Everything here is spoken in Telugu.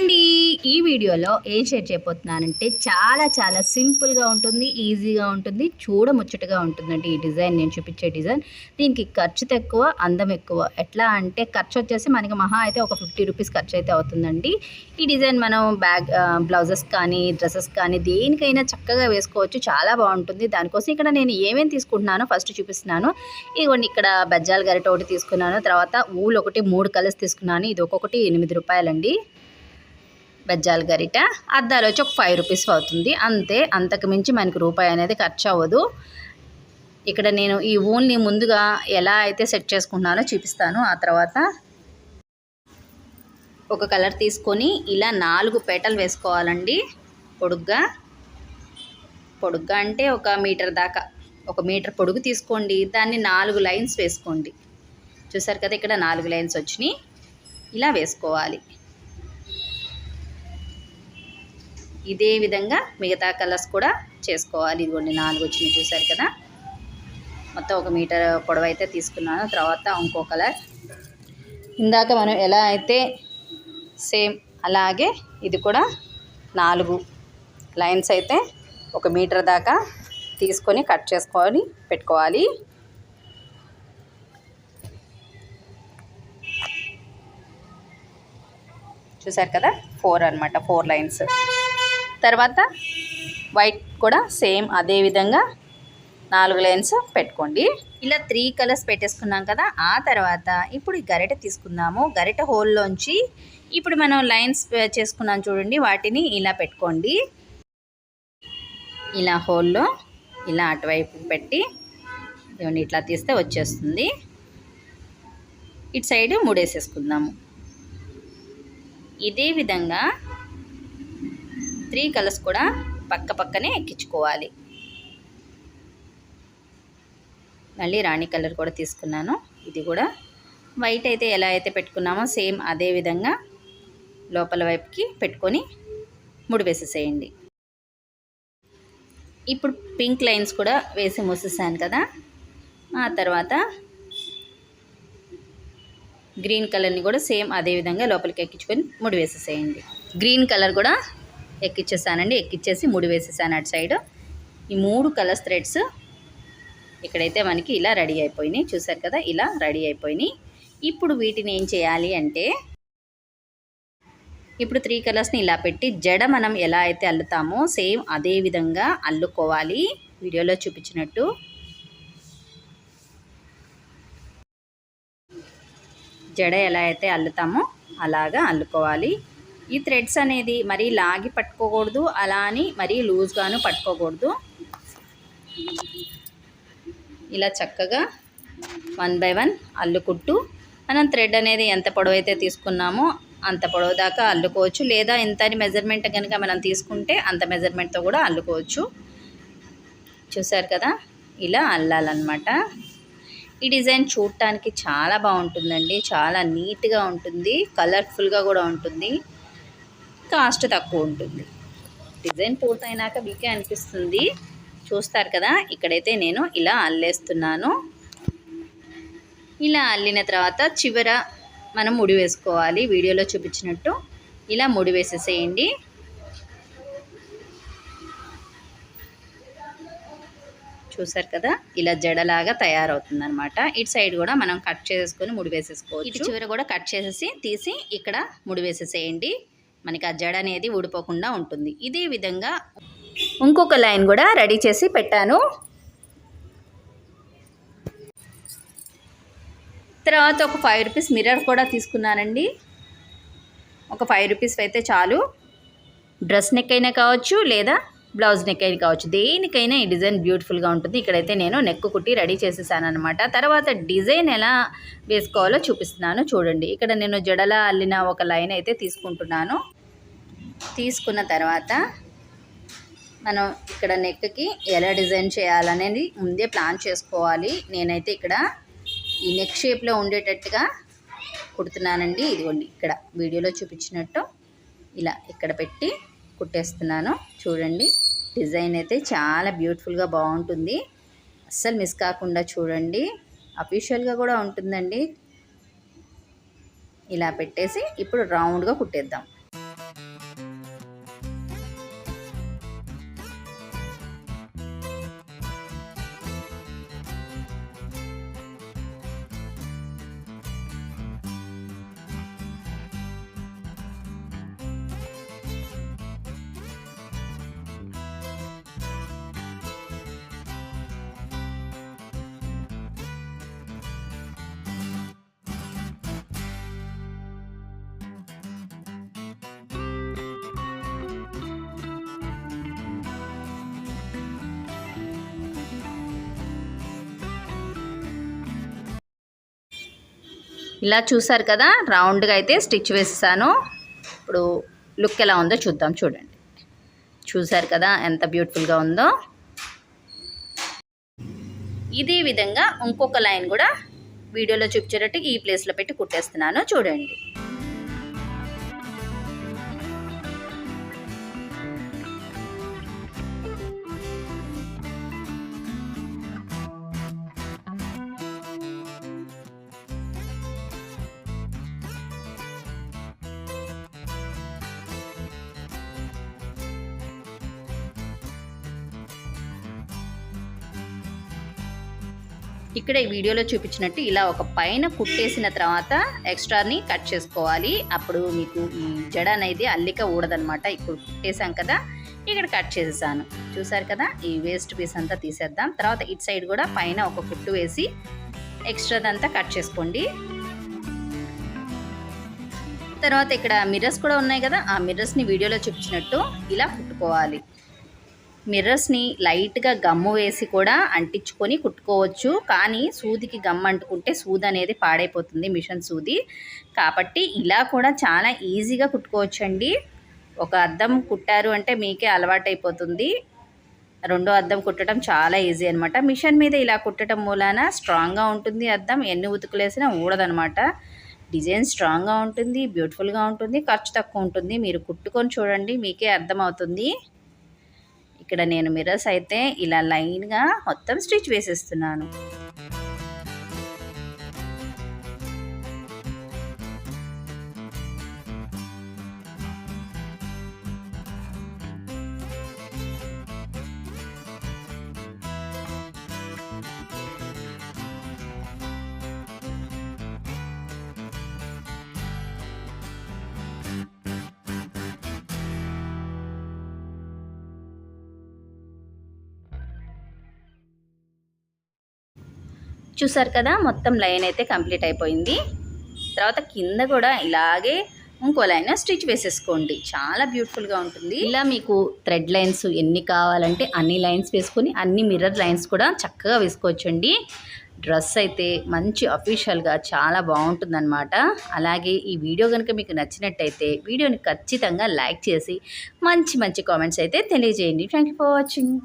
అండి. ఈ వీడియోలో ఏం షేర్ చేయబోతున్నానంటే చాలా చాలా సింపుల్గా ఉంటుంది ఈజీగా ఉంటుంది చూడముచ్చటగా ఉంటుందండి ఈ డిజైన్. నేను చూపించే డిజైన్ దీనికి ఖర్చు తక్కువ అందం ఎక్కువ. ఎట్లా అంటే ఖర్చు వచ్చేసి మనకి మహా అయితే ఒక ఫిఫ్టీ రూపీస్ ఖర్చు అయితే అవుతుందండి. ఈ డిజైన్ మనం బ్యాగ్ బ్లౌజెస్ కానీ డ్రెస్సెస్ కానీ దేనికైనా చక్కగా వేసుకోవచ్చు. చాలా బాగుంటుంది. దానికోసం ఇక్కడ నేను ఏమేమి తీసుకుంటున్నానో ఫస్ట్ చూపిస్తున్నాను. ఇదిగోండి ఇక్కడ బజ్జాల గరిట ఒకటి తీసుకున్నాను. తర్వాత ఊలు ఒకటి మూడు కలర్స్ తీసుకున్నాను. ఇది ఒక్కొక్కటి ఎనిమిది రూపాయలండి. బెజ్జాల గరిట. అద్దాలు వచ్చి ఒక ఫైవ్ రూపీస్ అవుతుంది. అంతే అంతకు మించి మనకి రూపాయి అనేది ఖర్చు అవ్వదు. ఇక్కడ నేను ఈ ఊల్ని ముందుగా ఎలా అయితే సెట్ చేసుకుంటున్నానో చూపిస్తాను. ఆ తర్వాత ఒక కలర్ తీసుకొని ఇలా నాలుగు పేటలు వేసుకోవాలండి. పొడుగ్గా. పొడుగ్గా అంటే ఒక మీటర్ దాకా. ఒక మీటర్ పొడుగు తీసుకోండి. దాన్ని నాలుగు లైన్స్ వేసుకోండి. చూసారు కదా ఇక్కడ నాలుగు లైన్స్ వచ్చినాయి. ఇలా వేసుకోవాలి. ఇదే విధంగా మిగతా కలర్స్ కూడా చేసుకోవాలి. ఇదిగోండి నాలుగు వచ్చినాయి చూసారు కదా. మొత్తం ఒక మీటర్ పొడవు అయితే తీసుకున్నాను. తర్వాత ఇంకో కలర్. ఇందాక మనం ఎలా అయితే సేమ్ అలాగే ఇది కూడా నాలుగు లైన్స్ అయితే ఒక మీటర్ దాకా తీసుకొని కట్ చేసుకొని పెట్టుకోవాలి. చూసారు కదా? ఫోర్ అనమాట ఫోర్ లైన్స్. తర్వాత వైట్ కూడా సేమ్ అదే విధంగా నాలుగు లైన్స్ పెట్టుకోండి. ఇలా త్రీ కలర్స్ పెట్టేసుకున్నాం కదా ఆ తర్వాత ఇప్పుడు ఈ గరిట తీసుకుందాము. గరిట హోల్లోంచి ఇప్పుడు మనం లైన్స్ చేసుకున్నాం చూడండి వాటిని ఇలా పెట్టుకోండి. ఇలా హోల్లో ఇలా అటువైపు పెట్టి ఇవన్నీ ఇట్లా తీస్తే వచ్చేస్తుంది. ఇటు సైడ్ మూడేసేసుకుందాము. ఇదే విధంగా త్రీ కలర్స్ కూడా పక్క పక్కనే ఎక్కించుకోవాలి. మళ్ళీ రాణి కలర్ కూడా తీసుకున్నాను. ఇది కూడా వైట్ అయితే ఎలా అయితే పెట్టుకున్నామో సేమ్ అదే విధంగా లోపల వైపుకి పెట్టుకొని ముడి వేసేసేయండి. ఇప్పుడు పింక్ లైన్స్ కూడా వేసి మూసేసాను కదా. ఆ తర్వాత గ్రీన్ కలర్ని కూడా సేమ్ అదే విధంగా లోపలికి ఎక్కించుకొని ముడి వేసేసేయండి. గ్రీన్ కలర్ కూడా ఎక్కిచ్చేసానండి. ఎక్కిచ్చేసి ముడి వేసేసాను అటు సైడ్. ఈ మూడు కలర్స్ థ్రెడ్స్ ఇక్కడైతే మనకి ఇలా రెడీ అయిపోయినాయి. చూసారు కదా ఇలా రెడీ అయిపోయినాయి. ఇప్పుడు వీటిని ఏం చేయాలి అంటే ఇప్పుడు త్రీ కలర్స్ని ఇలా పెట్టి జడ మనం ఎలా అయితే అల్లుతామో సేమ్ అదే విధంగా అల్లుకోవాలి. వీడియోలో చూపించినట్టు. జడ ఎలా అయితే అల్లుతామో అలాగా అల్లుకోవాలి. ఈ థ్రెడ్స్ అనేది మరీ లాగి పట్టుకోకూడదు అలా అని మరీ లూజ్గాను పట్టుకోకూడదు. ఇలా చక్కగా వన్ బై వన్ అల్లుకుంటూ మనం థ్రెడ్ అనేది ఎంత పొడవైతే తీసుకున్నామో అంత పొడవు దాకా అల్లుకోవచ్చు. లేదా ఇంత మెజర్మెంట్ కనుక మనం తీసుకుంటే అంత మెజర్మెంట్తో కూడా అల్లుకోవచ్చు. చూసారు కదా? ఇలా అల్లాలన్నమాట. ఈ డిజైన్ చూడటానికి చాలా బాగుంటుందండి. చాలా నీట్గా ఉంటుంది. కలర్ఫుల్గా కూడా ఉంటుంది. కాస్ట్ తక్కువ ఉంటుంది. డిజైన్ పూర్తయినాక మీకే అనిపిస్తుంది. చూస్తారు కదా ఇక్కడైతే నేను ఇలా అల్లేస్తున్నాను. ఇలా అల్లిన తర్వాత చివర మనం ముడి వేసుకోవాలి. వీడియోలో చూపించినట్టు ఇలా ముడి వేసేసేయండి. చూసారు కదా ఇలా జడలాగా తయారవుతుంది అనమాట ఇటు సైడ్ కూడా మనం కట్ చేసుకొని ముడి వేసేసుకోవచ్చు. ఇటు చివర కూడా కట్ చేసేసి తీసి ఇక్కడ ముడి వేసేసేయండి. మనకి ఆ జడ అనేది ఊడిపోకుండా ఉంటుంది. ఇదే విధంగా ఇంకొక లైన్ కూడా రెడీ చేసి పెట్టాను. తర్వాత ఒక ఫైవ్ రూపీస్ మిర్రర్ కూడా తీసుకున్నానండి. ఒక ఫైవ్ రూపీస్ అయితే చాలు. డ్రెస్ నెక్ అయినా కావచ్చు లేదా బ్లౌజ్ నెక్ అయినా కావచ్చు. దేనికైనా ఈ డిజైన్ బ్యూటిఫుల్గా ఉంటుంది. ఇక్కడైతే నేను నెక్ కుట్టి రెడీ చేసేసాను అనమాట తర్వాత డిజైన్ ఎలా వేసుకోవాలో చూపిస్తున్నాను. చూడండి. ఇక్కడ నేను జడల అల్లిన ఒక లైన్ అయితే తీసుకుంటున్నాను. తీసుకున్న తర్వాత మనం ఇక్కడ నెక్కి ఎలా డిజైన్ చేయాలనేది ముందే ప్లాన్ చేసుకోవాలి. నేనైతే ఇక్కడ ఈ నెక్ షేప్లో ఉండేటట్టుగా కుడుతున్నానండి. ఇదిగోండి. ఇక్కడ వీడియోలో చూపించినట్టు ఇలా ఇక్కడ పెట్టి కుట్టేస్తున్నాను. చూడండి డిజైన్ అయితే చాలా బ్యూటిఫుల్గా బాగుంటుంది. అస్సలు మిస్ కాకుండా చూడండి అఫీషియల్గా కూడా ఉంటుందండి. ఇలా పెట్టేసి ఇప్పుడు రౌండ్గా కుట్టేద్దాం. ఇలా చూసారు కదా రౌండ్గా అయితే స్టిచ్ వేస్తాను ఇప్పుడు లుక్ ఎలా ఉందో చూద్దాం చూడండి. చూసారు కదా ఎంత బ్యూటిఫుల్గా ఉందో. ఇదే విధంగా ఇంకొక లైన్ కూడా వీడియోలో చూపించేటట్టు ఈ ప్లేస్లో పెట్టి కుట్టేస్తున్నాను చూడండి. ఇక్కడ ఈ వీడియోలో చూపించినట్టు ఇలా ఒక పైన కుట్టేసిన తర్వాత ఎక్స్ట్రాని కట్ చేసుకోవాలి. అప్పుడు మీకు ఈ జడ అనేది అల్లిక ఊడదనమాట ఇప్పుడు కుట్టేశాం కదా ఇక్కడ కట్ చేసేసాను. చూసారు కదా ఈ వేస్ట్ పీస్ అంతా తీసేద్దాం. తర్వాత ఇటు సైడ్ కూడా పైన ఒక కుట్టు వేసి ఎక్స్ట్రాదంతా కట్ చేసుకోండి. తర్వాత ఇక్కడ మిర్రర్స్ కూడా ఉన్నాయి కదా ఆ మిర్రర్స్ని వీడియోలో చూపించినట్టు ఇలా కుట్టుకోవాలి. మిర్రర్స్ని లైట్గా గమ్ము వేసి కూడా అంటించుకొని కుట్టుకోవచ్చు. కానీ సూదికి గమ్ అంటుకుంటే సూది అనేది పాడైపోతుంది మిషన్ సూది. కాబట్టి ఇలా కూడా చాలా ఈజీగా కుట్టుకోవచ్చు అండి ఒక అద్దం కుట్టారు అంటే మీకే అలవాటైపోతుంది. రెండో అద్దం కుట్టడం చాలా ఈజీ అనమాట మిషన్ మీద ఇలా కుట్టడం మూలాన స్ట్రాంగ్గా ఉంటుంది అద్దం. ఎన్ని ఉతుకులేసినా ఊడదనమాట డిజైన్ స్ట్రాంగ్గా ఉంటుంది బ్యూటిఫుల్గా ఉంటుంది ఖర్చు తక్కువ ఉంటుంది. మీరు కుట్టుకొని చూడండి మీకే అర్థమవుతుంది. ఇక్కడ నేను మిర్రర్స్ అయితే ఇలా లైన్గా మొత్తం స్టిచ్ వేసేస్తున్నాను. చూసారు కదా మొత్తం లైన్ అయితే కంప్లీట్ అయిపోయింది. తర్వాత కింద కూడా ఇలాగే ఇంకో లైన్ స్టిచ్ వేసేసుకోండి. చాలా బ్యూటిఫుల్గా ఉంటుంది. ఇలా మీకు థ్రెడ్ లైన్స్ ఎన్ని కావాలంటే అన్ని లైన్స్ వేసుకొని అన్ని మిర్రర్ లైన్స్ కూడా చక్కగా వేసుకోవచ్చండి. డ్రెస్ అయితే మంచి అఫీషియల్గా చాలా బాగుంటుందన్నమాట. అలాగే ఈ వీడియో కనుక మీకు నచ్చినట్టయితే వీడియోని ఖచ్చితంగా లైక్ చేసి మంచి మంచి కామెంట్స్ అయితే తెలియజేయండి. Thank you for watching